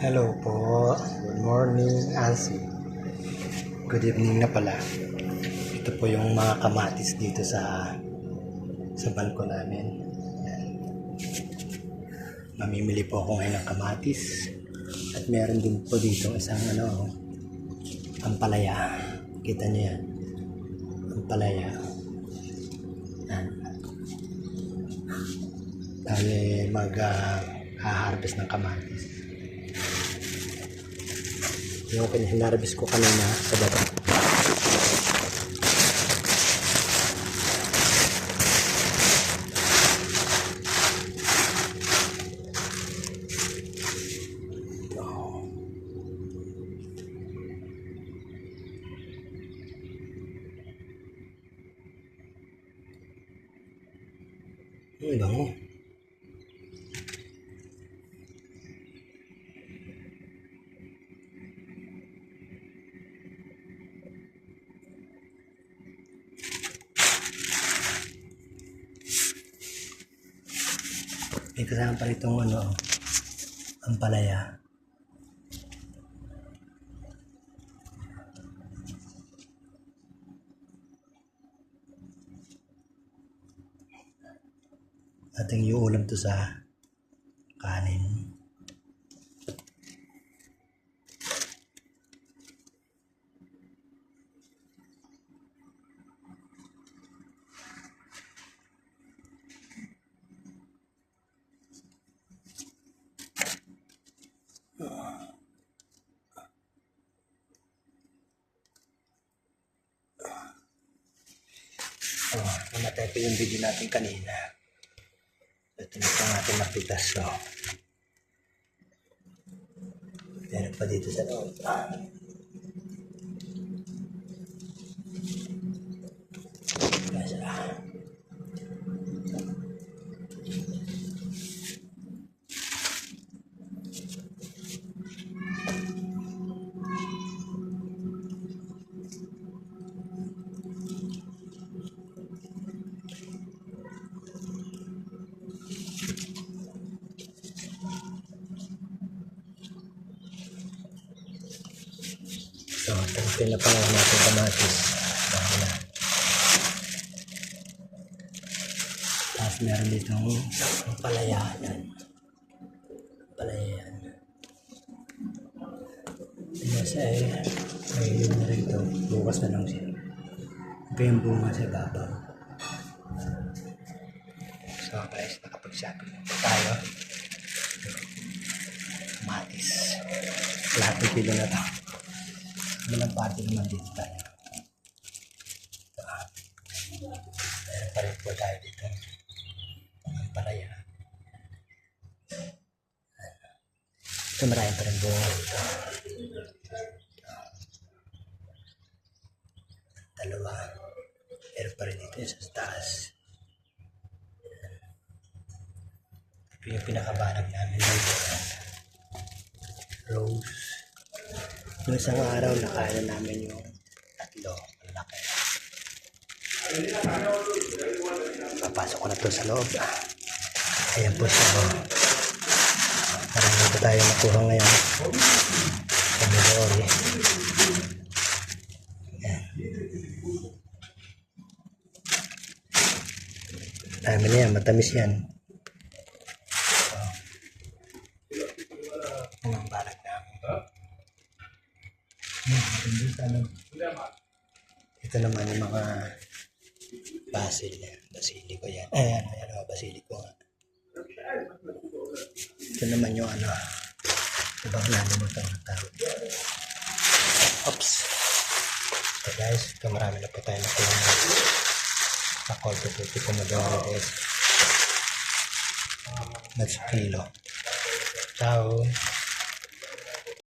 Hello po. Good morning, Ansi. Good evening na pala. Ito po yung mga kamatis dito sa sa balko namin. Yan. Mamimili po ako ngayon ng kamatis. At meron din po dito isang ano, ampalaya. Kita niyo yan. Ampalaya. Yan. Tayo mag ah, ng kamatis. Yung pinarabis ko kanina sa baba. Ang bango. May kasama ano, ang palaya. Ating iuulam to sa Oh, namatay po yung video natin kanina. Ito na po ang ating napitas. So. Meron pa dito sa loob. Nasa. So, tangkin na pa nga natin kamatis. Dami na. Tapos meron dito ang palaya. Yan. Palaya yan. Yes, ay may yun na rin ito. Bukas na lang siya. Ito yung bunga sa babaw. So guys, nakapag-shopping na tayo. Kamatis. Lahat ng kilo na to. Bilang party naman dito tayo. Meron pa rin po tayo dito. Ang palaya. Ito marami pa rin bunga dito. Dalawa. Meron pa rin dito sa taas. Ito yung pinakabanag namin dito. Rose. Yung isang araw, nakain na namin yung tatlo. Malaki. Papasok ko na to sa loob. Ayan po siya. Oh. Parang dito tayo nakuha ngayon. Sa Midori. Ayan. Dami na yan. Matamis yan. Oh. Ang balag namin. Ito naman yung mga basil yan. Basilico yan. Ayan, ayan o, basilico nga. Ito naman yung ano, ibang nalimutan ng tawag. Oops. So guys, ito marami na po tayo nakuha na sa Colto Puti Pomodoro guys. That's kilo. Ciao.